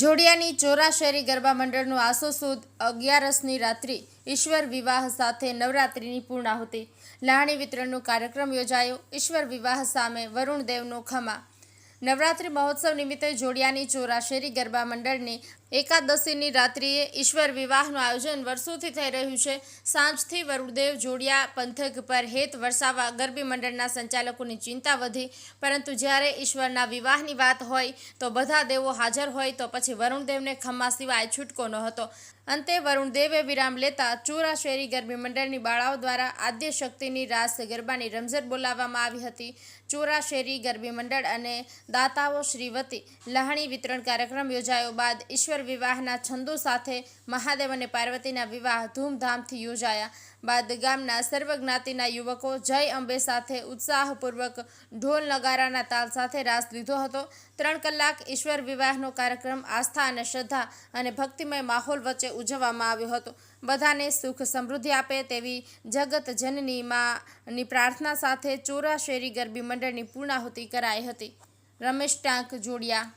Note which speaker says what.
Speaker 1: જોડિયાની ચોરાશેરી ગરબા મંડળનું આસો સુદ અગિયારસની રાત્રિ ઈશ્વર વિવાહ સાથે નવરાત્રિની પૂર્ણાહુતિ. લાહણી વિતરણનો કાર્યક્રમ યોજાયો. ઈશ્વર વિવાહ સામે વરુણ દેવનો ખમા નવરાત્રિ મહોત્સવ નિમિત્તે જોડિયાની ચોરાશેરી ગરબા મંડળની એકાદશીની રાત્રિએ ઈશ્વર વિવાહનું આયોજન વર્ષોથી થઈ રહ્યું છે. સાંજથી વરુણદેવ જોડિયા પંથક પર હેત વરસાવવા ગરબી મંડળના સંચાલકોની ચિંતા વધી, પરંતુ જ્યારે ઈશ્વરના વિવાહની વાત હોય તો બધા દેવો હાજર હોય તો પછી વરુણદેવને ખમ્મા સિવાય છૂટકો ન હતો. અંતે વરુણદેવે વિરામ લેતા ચોરાશેરી ગરબી મંડળની બાળાઓ દ્વારા આદ્ય શક્તિની રાસ ગરબાની રમઝટ બોલાવવામાં આવી હતી. ચોરાશેરી ગરબી મંડળ અને દાતાઓ શ્રીવતી લહાણી વિતરણ કાર્યક્રમ યોજાયો બાદ ઈશ્વર વિવાહના છંદો સાથે મહાદેવ અને પાર્વતીના વિવાહ ધૂમધામથી યોજાયા. બાદ ગામના સર્વજ્ઞાતિના યુવકો જય અંબે સાથે ઉત્સાહપૂર્વક ઢોલ નગારાના તાલ સાથે રાસ લીધો હતો. ત્રણ કલાક ઈશ્વર વિવાહનો કાર્યક્રમ આસ્થા અને શ્રદ્ધા અને ભક્તિમય માહોલ વચ્ચે ઉજવવામાં આવ્યો હતો. બધાને સુખ સમૃદ્ધિ આપે તેવી જગત જનની માની પ્રાર્થના સાથે ચોરાશેરી ગરબી મંડળની પૂર્ણાહુતિ કરાઈ હતી. રમેશ ટાંક જોડિયા.